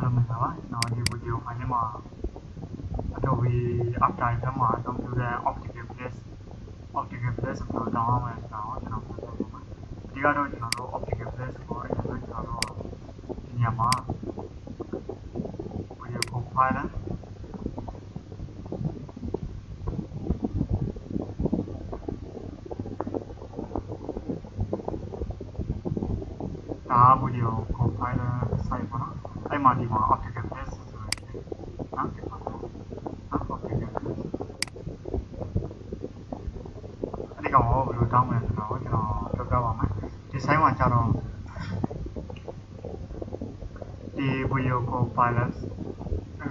အားလုံးမင်္ဂလာပါကျွန်တော်ဒီဗီဒီယိုဖိုင်ထဲမှာ Adobe After Effects မှာအသုံးပြုတဲ့ Optical Flash Optical Flash ကိုတောင်းအောင်မယ်ဆိုတော့ကျွန်တော်ပြောပြပါမယ်အဓိကတော့ကျွန်တော်တို့ Optical Flash ကိုအရင်ကကျွန်တော်တို့ဒီနေရာမှာ Video Compiler ဒါ Video Compiler site ပေါ့နော် အဲ့မှာဒီမှာ Optical Flash ဆိုလို့ရှိတယ်နော်ဒီမှာနော် Optical Flash အဲ့ဒီကောင်ကိုဘယ်လိုတောင်းမလဲဆိုတော့ကျွန်တော်ပြောပြပါမယ်ဒီ site မှာကျတော့ဒီ Video Compiler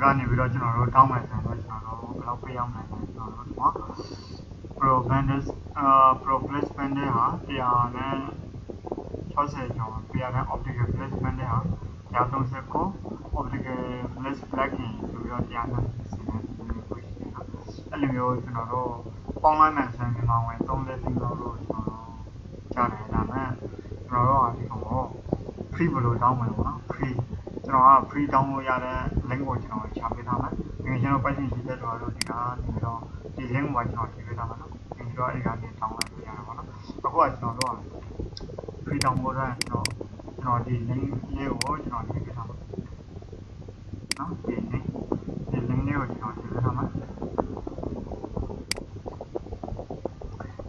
ကနေပြီးတော့ကျွန်တော်တို့တောင်းမယ်ဆိုတော့ကျွန်တော်တို့ဘယ်လောက်ပေးရမလဲဆိုတော့ကျွန်တော်တို့ဒီမှာ Pro Banders အာ Pro Flash Bander ဟာတရားနဲ့60ကျော်ပြရတဲ့ optical flash band နဲ့ဟာ 139 optical flash plugin ဆိုပြီးတော့တရားနဲ့စီစဉ်နေပြီရှိတယ်နော်အဲ့လိုမျိုးကျွန်တော်တို့ပေါင်းလိုက်မှဆိုရင်ဒီမှာဝင်3လက်ပြီးတော့ကျွန်တော်တို့ကြားတယ်ဒါမဲ့ကျွန်တော်တို့ဟာဒီကောင်ကို free ဘယ်လိုတောင်းမလဲပေါ့နော် free ကျွန်တော်က free download ရတဲ့ link ကိုကျွန်တော်ချပေးထားမယ်။ဒီကျွန်တော်ပတ်စင်ရှိတဲ့တော့ဒီကနေပြီးတော့ဒီ link ကိုကျွန်တော်ထည့်ပေးထားမယ်နော်။ဒီတော့အဲ့ကနေ download လုပ်ရတာပေါ့နော်။အခုကကျွန်တော်တို့က free download ရကျွန်တော် ကျွန်တော်ဒီ link လေးကိုကျွန်တော်ထည့်ပေးထားမယ်။နော်ဒီ link ဒီ link လေးကိုကျွန်တော်ထည့်ပေးထားမယ်။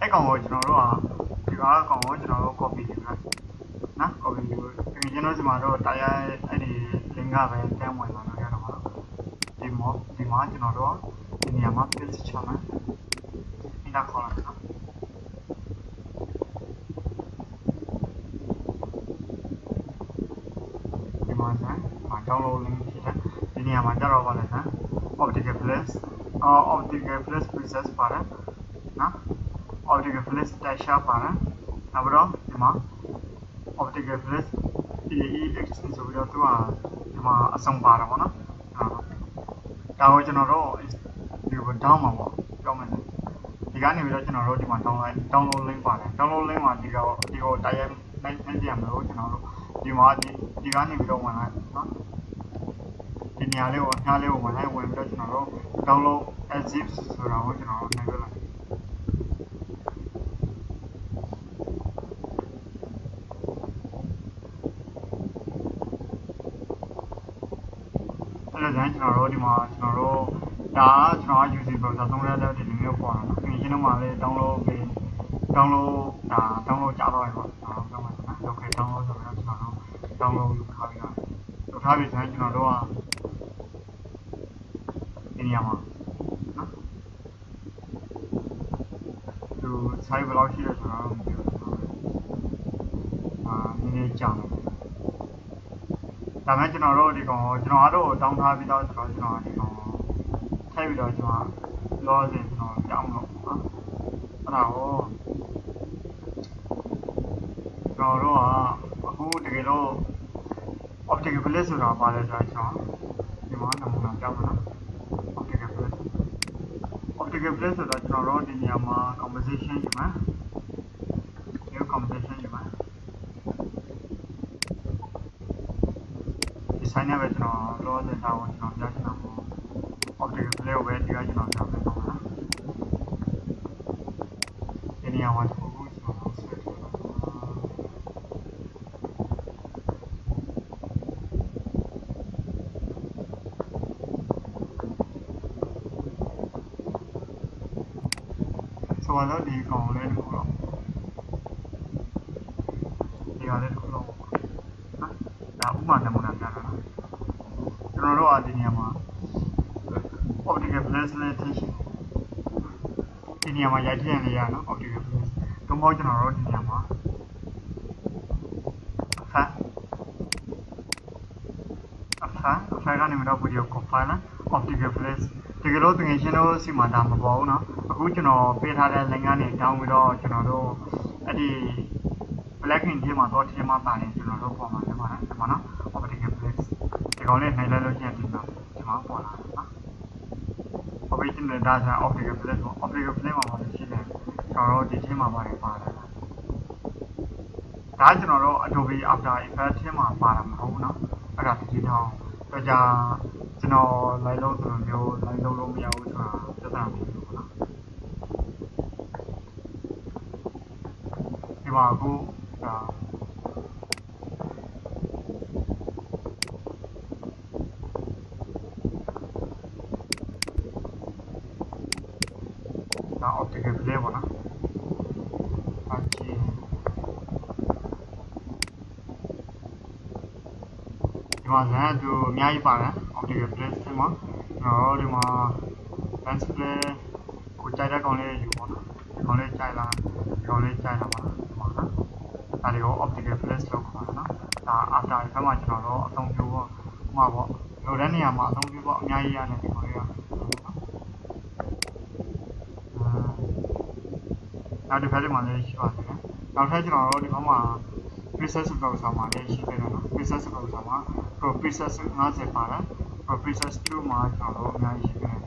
အဲ့ကောင်ကိုကျွန်တော်တို့ကဒီကားကောင်ကိုကျွန်တော်တို့ copy လုပ်လိုက်နော် copy လုပ်ဒီကျွန်တော်ဒီမှာတော့တရားအဲ့ဒီ link ကပဲတန်းဝင်လာတော့ရတော့မှာဒီမောဒီမှာကျွန်တော်တို့ဒီနေရာမှာ paste ချမယ်ဒီနာခေါ်လိုက်နော်ဒီမှာဆိုင်မှာ download link ဖြစ်တယ်ဒီနေရာမှာကြတော့ပါလဲနော် optical flash အော် optical flash preset ပါတယ်နော် optical flash dash ပါတယ်နောက်ပြီးတော့ဒီမှာ optical flash AEX ဆိုပြီးတော့သူကဒီမှာအဆုံးပါတာပေါ့နော်ဒါကိုကျွန်တော်တို့ဒီကို down မှာပေါ့ပြောမယ်ဒီကနေပြီးတော့ကျွန်တော်တို့ဒီမှာ download download link ပါတယ် download link မှာဒီတော့ဒီကိုတိုက်ရိုက်နိုင်နိုင်ပြန်မလို့ကျွန်တော်တို့ဒီမှာဒီဒီကနေပြီးတော့ဝင်လိုက်နော် ဒီနေရာလေးကိုညားလေးကိုဝင်လိုက်ဝင်ပြီးတော့ကျွန်တော်တို့ download as zip ဆိုတာကိုကျွန်တော်တို့နိုင်ပြလိုက်အဲ့ဒါကျွန်တော်တို့ဒီမှာကျွန်တော်တို့ဒါကကျွန်တော်က UC browser သုံးရတဲ့ဒီလိုမျိုးပေါ်တာနော်ဒီရှင်းတော့မှလည်း download ပြီး download ဒါ download ကြတော့ရပါကျွန်တော်ပြောမှာနော် local download ဆိုတော့ကျွန်တော်တို့ download လုပ်ထားပြီးတော့လုပ်ထားပြီးဆိုရင်ကျွန်တော်တို့က ဒီနေရာမှာနော်သူ site ဘယ်လောက်ရှိလဲဆိုတော့မသိဘူးအာနည်းနည်းကြာတယ်ဒါမဲ့ကျွန်တော်တို့ဒီကောင်ကျွန်တော်တို့တောင်းထားပြီးတော့ဆိုတော့ကျွန်တော်ဒီကောင်ထည့်ပြီးတော့ကျွန်တော်လောစင်ကျွန်တော်ကြောင်းလို့နော်အဲ့ဒါကိုကျွန်တော်တို့ကအခုတကယ်လို့ optical flash ဆိုတာပါလဲဆိုတော့ကျွန်တော်ဒီမှာနမူနာကြောင်းနော် optical flash optical flash ဆိုတာကျွန်တော်တို့ဒီနေရာမှာ composition ယူမှာ new composition ယူမှာဒီ sign နဲ့ပဲကျွန်တော်လောစင်တာကိုကျွန်တော်ပြချင်တာပေါ့ optical flash ကိုပဲဒီကကျွန်တော်ပြမယ်တော့နော်ဒီနေရာမှာတစ်ခုခုကျွန်တော်ဆွဲထားတာ ဆိုတော့ဒီကောင်လေးတစ်ခုတော့ဒီဟာလေးတစ်ခုတော့နော်ဒါဥပမာနမူနာပြတာနော်ကျွန်တော်တို့ကဒီနေရာမှာ optical flash လေးထိရှိဒီနေရာမှာရိုက်ထည့်နေရနော် optical flash တော့မဟုတ်ကျွန်တော်တို့ဒီနေရာမှာဖန်အဖန်အဖန်ကနေမတော့ video compiler optical flash တကယ်လို့တကယ်ရှင်းလို့စီမှာဒါမပေါ်ဘူးเนาะအခုကျွန်တော်ပေးထားတဲ့ link ကနေ down ပြီးတော့ကျွန်တော်တို့အဲ့ဒီ plugin ထဲမှာတော့ထဲမှာပါတယ်ကျွန်တော်တို့ပေါ်မှာဖြစ်ပါတယ်ဒီမှာเนาะ optical flash ဒီကောင်လေးနိုင်လိုက်လို့ရှိရင်ဒီမှာဒီမှာပေါ်လာတယ်เนาะ original data optical flash ပေါ့ optical flash မှာပါတယ်ရှိတယ်ကျွန်တော်တို့ဒီထဲမှာပါတယ်ပါတယ်ဒါကျွန်တော်တို့ Adobe After Effects ထဲမှာပါတာမဟုတ်ဘူးเนาะအဲ့ဒါဒီထောင်း တော့ကြာကျွန်တော်လိုက်လို့ဆိုလိုမျိုးလိုက်လို့လို့မရဘူးဆိုတာပြဿနာမရှိဘူးပေါ့နော်ဒီမှာအခုဒါဒါ optical play ပေါ့နော်အချင်းဒီ မှာဇာတ်သူအများကြီးပါတယ် optical play ဒီမှာတော့ဒီမှာ lens play ကိုကြိုက်တဲ့ကောင်လေးယူပေါ့နော်ဒီကောင်လေးကြိုက်လားဒီကောင်လေးကြိုက်လားပါဒီမှာနော်ဒါတွေကို optical flash လို့ခေါ်တာနော်ဒါ after effect မှာကျွန်တော်တို့အသုံးပြုဖို့မှာပေါ့လိုတဲ့နေရာမှာအသုံးပြုဖို့အများကြီးရတယ်ဒီကောင်လေးကနောက်တစ်ခါဒီမှာလည်းရှိပါသေးတယ်နောက်ထပ်ကျွန်တော်တို့ဒီဘက်မှာ preset ဆိုတော့ဆောင်းမှာလည်းရှိသေးတယ်နော် preset ဆိုတော့ဆောင်းမှာ pro preset 50ပါတယ် pro preset 2မှာကျွန်တော်တို့အများကြီးရှိသေးတယ်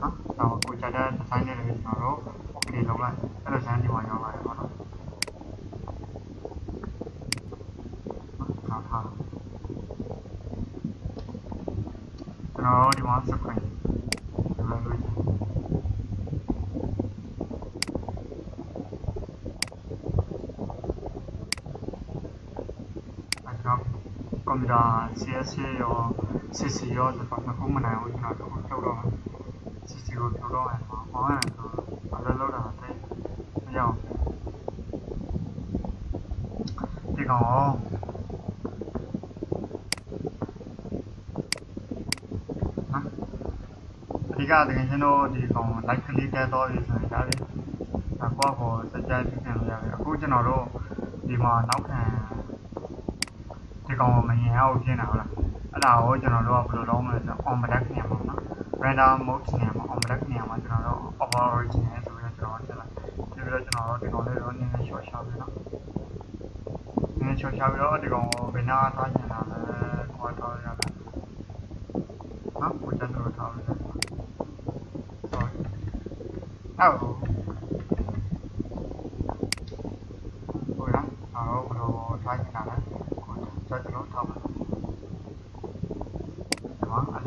နော်ဒါကိုကြတဲ့ design တွေလည်းကျွန်တော်တို့ okay လုပ်လိုက်အဲ့လိုဆန်းဒီမှာရောက်လာတယ်ပေါ့နော်နော်ထားကျွန်တော်ဒီမှာ screen လုပ်လို့ရှိရင်အဲ့တော့ ကွန်ပျူတာ CSC ရော CC ရောဆိုတော့နှစ်ခုမနိုင်ဘူးကျွန်တော်တို့ထုတ်တော့ CC ကိုထုတ်တော့ရင်ပေါ့ဘာလဲဆိုအလုပ်လုပ်တာတိတ်မရအောင်ဒီကောင်ရောနော်အဓိကတကယ်ကျွန်တော်ဒီကောင် like ကလေးတက်တော့ပြီဆိုရင်ဒါလေးဒါကောကိုစကြက်ပြင်လို့ရတယ်အခုကျွန်တော်တို့ဒီမှာနောက်ခံဒီ ကောင်မရင်အောင်ပြင်တာဟုတ်လားအဲ့ဒါကိုကျွန်တော်တို့ကဘယ်လိုလုပ်မလဲဆိုတော့ on black နေရာမှာနော် render mode နေရာမှာ on black နေရာမှာကျွန်တော်တို့ over original ဆိုပြီးတော့ကျွန်တော်ထည့်လိုက်ပြီးတော့ကျွန်တော်တို့ဒီကောင်လေးတော့နည်းနည်း short ချပြီးနော်နည်းနည်း short ချပြီးတော့ဒီကောင်ကိုဘယ်နာထားချင်တာလဲခွာထားရတယ်နော်ကိုကျန်တော့ထားပြီးတော့ sorry အော်ဟိုရအောင်ဘယ်လိုထားချင်တာလဲကိုကျန်တော့ထားပါနော်အလ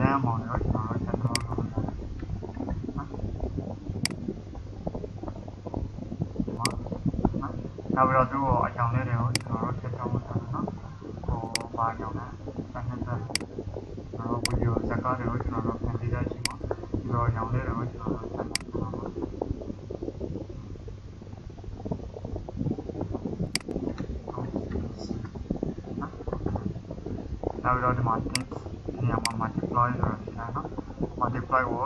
န်းမောင်ရောကျွန်တော်တို့ဆက်တော့လုပ်ရတယ်နော်နော်နောက်ပြီးတော့သူ့ကိုအကြောင်းလေးတွေကိုကျွန်တော်တို့ဆက်တော့မှာနော်ဟိုဘာကြောင့်လဲဆက်နေတယ်ကျွန်တော်ဗီဒီယိုဇာတ်ကားတွေကိုကျွန်တော်တို့ပြန်ကြည့်ရချင်းပါဒီလိုအကြောင်းလေးတွေကိုကျွန်တော်တို့ဆက်မှာပါ နောက်ပြီးတော့ဒီမှာ things နေရာမှာ multiply ဆိုတာရှိတာနော် multiply ကို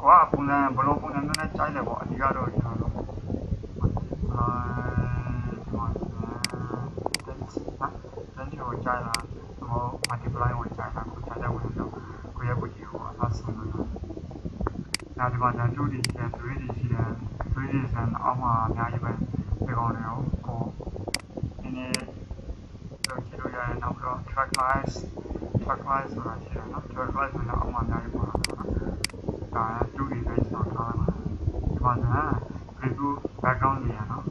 ကိုကပုံစံဘယ်လိုပုံစံမျိုးနဲ့ကြိုက်လဲပေါ့အဓိကတော့ကျွန်တော်တို့ multiply ဒီမှာ things နော် things ကိုကြိုက်လားဟို multiply ကိုကြိုက်လားကိုကြိုက်တဲ့ဝင်တော့ကိုရဲ့ကိုကြီးကိုအဆင်လို့နောက်ဒီမှာ 2D ရှိတယ် 3D ရှိတယ် 3D ဆန်အောက်မှာအများကြီးပဲဒီကောင် တွေကိုကိုနည်းနည်းလုပ်ကြည့်လို့ရတယ်နောက်ပြီးတော့ track lines track lines ဆိုတာရှိတယ်နော် track lines ဆိုတာအောက်မှာအများကြီးပေါ်လာတယ်နော်ဒါ 2D ပဲကျွန်တော်ထားလိုက်ပါဒီမှာက review background နေရနော်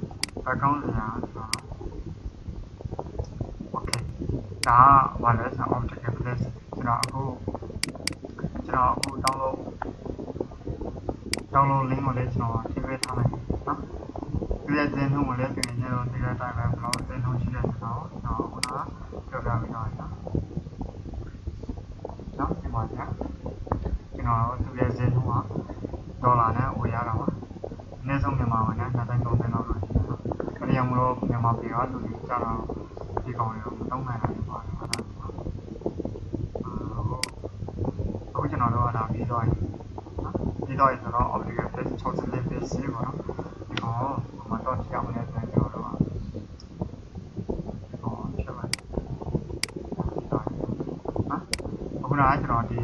background နေရဆိုတော့ okay ဒါကဘာလဲဆိုတော့ optical flash ကျွန်တော်အခုကျွန်တော်အခု download download link ကိုလည်းကျွန်တော်ထည့်ပေးထားလိုက်နော် ဒီရဲ့ဇင်းနှုန်းကိုလည်းပြင်နေတော့ဒီကတိုင်းပဲဘယ်လိုဇင်းနှုန်းရှိလဲဆိုတော့ကျွန်တော်ခုနကပြောပြပေးထားတယ်နော်နော်ဒီမှာကြာကျွန်တော်သူရဲ့ဇင်းနှုန်းကဒေါ်လာနဲ့ဝယ်ရတာပါအနည်းဆုံးမြန်မာဝင်နဲ့2330လောက်တော့ရှိတယ်နော်အဲ့ဒီကြောင့်မလို့မြန်မာပြည်ကလူတွေကြာတော့ဒီကောင်တွေကိုမသုံးနိုင်ဘူးပါတယ်ဟုတ်လားအခုကျွန်တော်တို့ကဒါပြီးတော့ပြီးတော့ကျွန်တော် optical flash 60 flash စီးပါ တော့ဒီကောင်မတော့ချအောင်လည်းကျွန်တော်တို့ကဒီကောင်ချက်လိုက်ဒီတော့နော်အခုနကကျွန်တော်ဒီ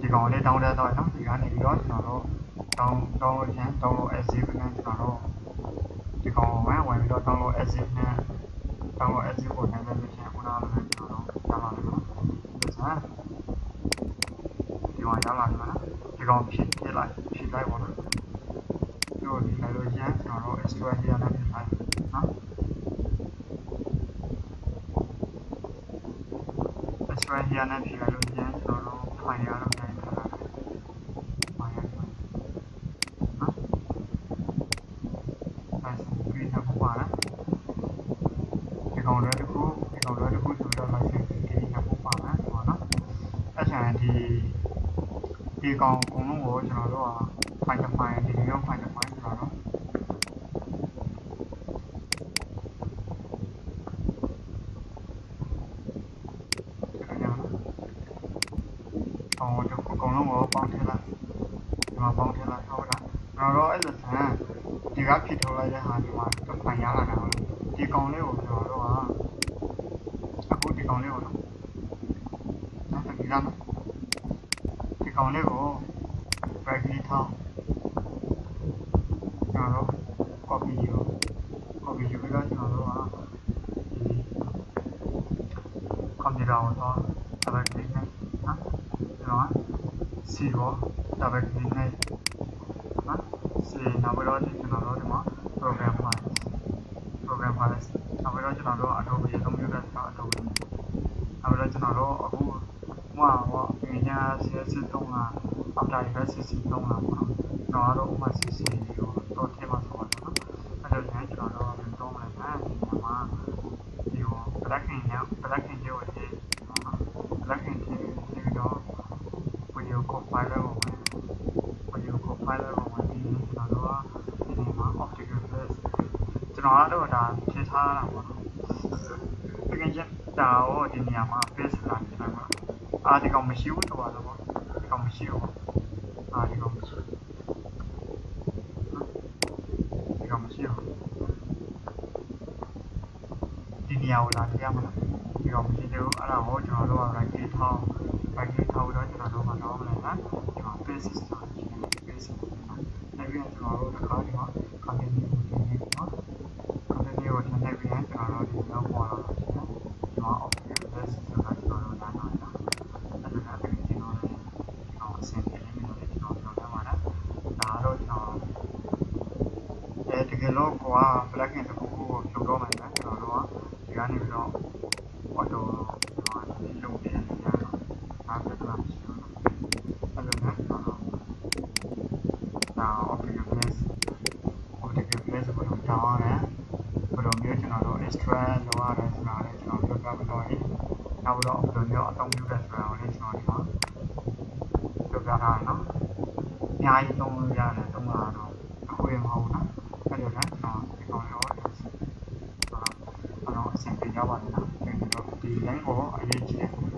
ဒီကောင်လေးတောင်းတဲ့တော့နော်ဒီကနေပြီးတော့ကျွန်တော်တို့တောင်းတောင်းလို့ချင်းတောင်းလို့ SC နဲ့ကျွန်တော်တို့ဒီကောင်ဝယ်ဝင်ပြီးတော့တောင်းလို့ SC နဲ့တောင်းလို့ SC ကိုနိုင်တဲ့လို့ချင်းခုနကလည်းကျွန်တော်တို့ကြားလာတယ်နော်ဒီစားဒီကောင်ရောက်လာပြီနော်ဒီကောင်ဖြစ်ဖြစ်လိုက်ဖြစ်လိုက်ပါတော့ဒီ လိုဒီလိုရမ်းကျွန်တော်တို့ extract ရအောင်ဖြစ်လိုက်နော် extract here နဲ့ဖြည့်လိုက်လို့ပြန်ကျွန်တော်တို့ file ရတော့ပြန်ထားတာ file ရတော့နော် license ပြီးတော့ပါလားဒီကောင်လည်းတစ်ခုဒီကောင်လည်းတစ်ခုဆိုတော့ license ပြီးတော့ပါမယ်ဟောနော်အဲ့ဆန်ဒီဒီကောင်အကုန်လုံးကိုကျွန်တော်တို့က file file ဒီလို file file ကျွန်တော်တို့ အောင်တော့အကုန်လုံးကိုပေါင်းထည့်လိုက်ဒီမှာပေါင်းထည့်လိုက်ဟုတ်လားကျွန်တော်တို့အဲ့လိုဆန်ဒီကဖြစ်ထုတ်လိုက်တဲ့ဟာဒီမှာတော့ဖိုင်ရလာတာဟုတ်ဒီကောင်လေးကိုကျွန်တော်တို့ကအခုဒီကောင်လေးကိုနော်နောက်တစ်ခါနော်ဒီ ကောင်လေးကို break လေးထောင်းကျွန်တော်တို့ copy ယူ copy ယူပြီးတော့ကျွန်တော်တို့ကဒီ computer ကိုတော့ select လုပ်နေနော်နော်စီရောဒါပဲဒီနေ့နော်စီနောက်ပြီးတော့ကျွန်တော်တို့ဒီမှာ program files program files နောက်ပြီးတော့ကျွန်တော်တို့ Adobe အသုံးပြုတဲ့ဆို Adobe နောက်ပြီးတော့ကျွန်တော်တို့အခုဟိုဟာ ဟောပညာ CSS သုံးတာ After Effects CC သုံးတာပေါ့နော်ကျွန်တော်တို့ဥပမာ CC ကိုတော့ထည့်မှာဆိုတော့နော်အဲ့လိုနဲ့ကျွန်တော်တို့တော့မယ်နော်ဒီမှာဒီဟို plugin နဲ့ plugin တွေကိုထည့်နော် plugin ထည့်ပြီးတော့ video compiler ကိုဝင် video compiler ကိုဝင်ပြီးကျွန်တော်တို့ကဒီနေမှာ optical flash ကျွန်တော်ကတော့ဒါထည့်ထားတာပေါ့နော်တကယ်ချင်းဒါတော့ဒီနေရာမှာ flash လာနေတယ်ပေါ့ အာဒီကောင်မရှိဘူးတော့တော့ဒီကောင်မရှိဘူးအာဒီကောင်မရှိဒီကောင်မရှိဘူးဒီနေရာကိုလာထည့်ရမှာဒီကောင်မရှိသေးဘူးအဲ့ဒါကိုကျွန်တော်တို့က right click ထောင်း right click ထောင်းပြီးတော့ကျွန်တော်တို့ကတော့မလဲနော်ဒီမှာ paste ဆိုတာရှိတယ် paste ဆိုတာနောက်ပြီးတော့ကျွန်တော်တို့တစ်ခါဒီမှာ continue ကိုတင်နေနော် continue ကိုတင်နေပြီးရင်ကျွန်တော်တို့ဒီလောက်ပေါ်လာလို့ရှိတယ်ဒီမှာ option paste ဆိုတာကျွန်တော်တို့လာတော့နော်အဲ့ဒါကကျွန်တော်တို့ကျွန်တော်အဆင်ပြေနေလို့ကျွန်တော်ပြောထားပါလားဒါတော့ကျွန်တော်အဲတကယ်လို့ကိုက plugin တစ်ခုခုကိုဖြုတ်တော့မယ်နော်ကျွန်တော်တို့က ဒီကနေပြီးတော့ auto ဟာဒီလုံးပြန်နေကြတော့ဒါပြဿနာမရှိဘူးနော်အဲ့လိုနဲ့ကျွန်တော်တို့ဒါ optical flash optical flash ကိုတော့တောင်းရတယ်ဘယ်လိုမျိုးကျွန်တော်တို့ extract လုပ်ရတယ်ဆိုတာလည်းကျွန်တော်ပြောပြမလို့ရင်နောက်ပြီးတော့ဘယ်လိုမျိုးအသုံးပြုတယ်ဆိုတာကိုလည်းကျွန်တော်ဒီမှာပြောပြထားတယ်နော်အများကြီးသုံးလို့ရတယ်သုံးတာတော့အခုရမဟုတ်ဘူးနော်အဲ့လိုနဲ့ကျွန်တော်ဒီကောင်လေးတော့အဲ့တော့အဆင်ပြေကြပါလိမ့်နော်ကျွန်တော်ဒီ link ကို